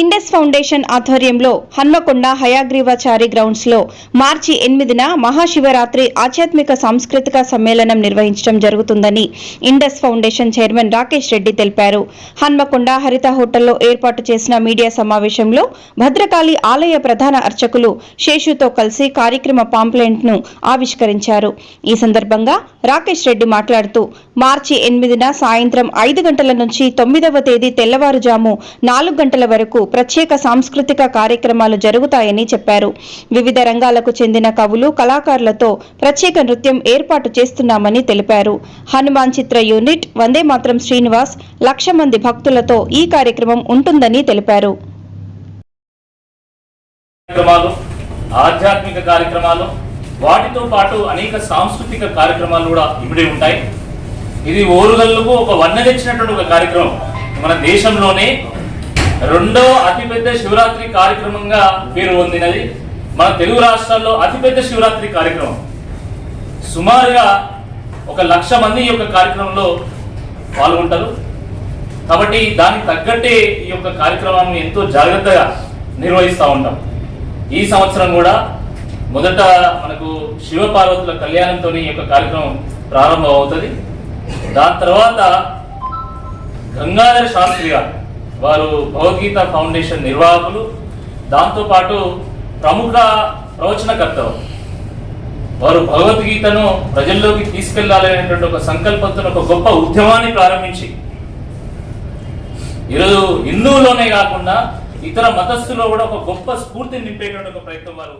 Indus foundation ఆధ్వర్యంలో హన్మకొండ హయాగ్రీవాచారి గ్రౌండ్స్లో మార్చి ఎనిమిదిన మహాశివరాత్రి ఆధ్యాత్మిక సాంస్కృతిక సమ్మేళనం నిర్వహించడం జరుగుతుందని Indus foundation chairman Rakesh Reddy తెలిపారు. హన్మకొండ హరిత హోటల్లో ఏర్పాటు చేసిన మీడియా సమావేశంలో భద్రకాళి ఆలయ ప్రధాన అర్చకులు శేషుతో కలిసి కార్యక్రమ పాంప్లెంట్ను ఆవిష్కరించారు. ఈ సందర్భంగా రాకేష్ రెడ్డి మాట్లాడుతూ మార్చి ఎనిమిదిన సాయంత్రం ఐదు గంటల నుంచి తొమ్మిదవ తేదీ తెల్లవారుజాము నాలుగు గంటల వరకు ప్రత్యేక సాంస్కృతిక కార్యక్రమాలు జరుగుతాయని చెప్పారు. వివిధ రంగాలకు చెందిన కవులు కళాకారులతో ప్రత్యేక నృత్యం ఏర్పాటు చేస్తున్నామని తెలిపారు. హనుమాన్ చిత్ర యూనిట్ వందే మాత్రం శ్రీనివాస్ లక్ష మంది భక్తులతో ఈ కార్యక్రమం ఉంటుందని తెలిపారు. ఆధ్యాత్మిక కార్యక్రమాలు వాటితో పాటు అనేక సాంస్కృతిక కార్యక్రమాలు కూడా ఇమిడి ఉంటాయి. ఇది ఓరుగల్లుకు ఒక వన్నెలిచ్చినటువంటి ఒక కార్యక్రమం. మన దేశంలోనే రెండో అతిపెద్ద శివరాత్రి కార్యక్రమంగా పేరు పొందినది మన తెలుగు రాష్ట్రాల్లో అతిపెద్ద శివరాత్రి కార్యక్రమం. సుమారుగా ఒక లక్ష మంది ఈ యొక్క కార్యక్రమంలో పాల్గొంటారు. కాబట్టి దానికి తగ్గట్టే ఈ యొక్క కార్యక్రమాన్ని ఎంతో జాగ్రత్తగా నిర్వహిస్తూ ఉంటాం. ఈ సంవత్సరం కూడా మొదట మనకు శివపార్వతుల కళ్యాణంతో ఈ యొక్క కార్యక్రమం ప్రారంభం అవుతుంది దాని తర్వాత గంగాధర శాస్త్రి గారు వారు భగవద్గీత ఫౌండేషన్ నిర్వాహకులు దాంతోపాటు ప్రముఖ ప్రవచనకర్త వారు భగవద్గీతను ప్రజల్లోకి తీసుకెళ్ళాలనేటువంటి ఒక సంకల్పంతో ఒక గొప్ప ఉద్యమాన్ని ప్రారంభించి ఈరోజు హిందువులోనే కాకుండా ఇతర మతస్థులో కూడా ఒక గొప్ప స్ఫూర్తిని నింపేటువంటి ఒక ప్రయత్నం వారు